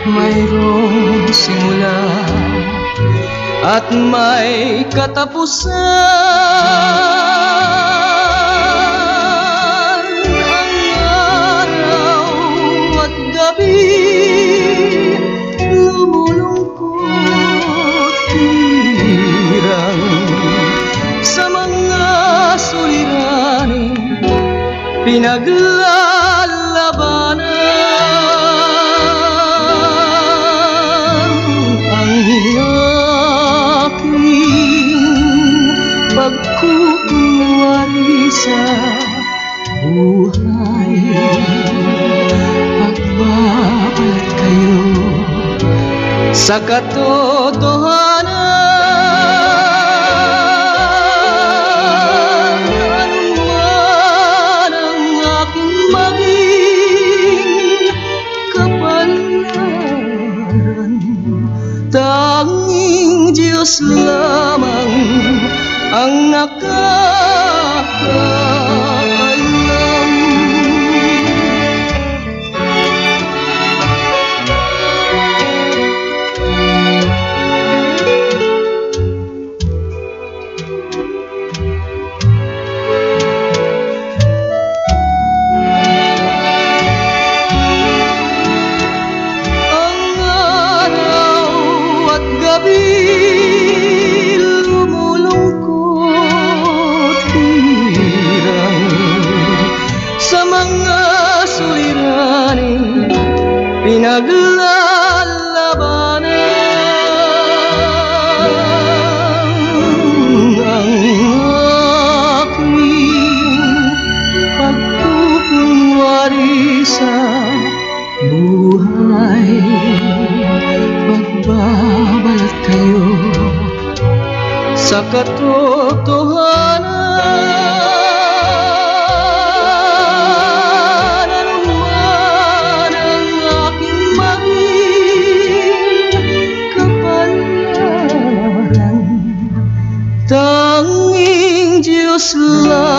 Mayroong simula at may katapusan. Ang araw at gabi lumulungkot hirang sa mga suliranin pinaglalabanan sa buhay. Pagbabalat kayo sa katotohanan. Diyos lamang ang nakakaalam Ang Magbabalat kayo sa katotohanan Anuman ang aking maging kapalaran Tanging Diyos lamang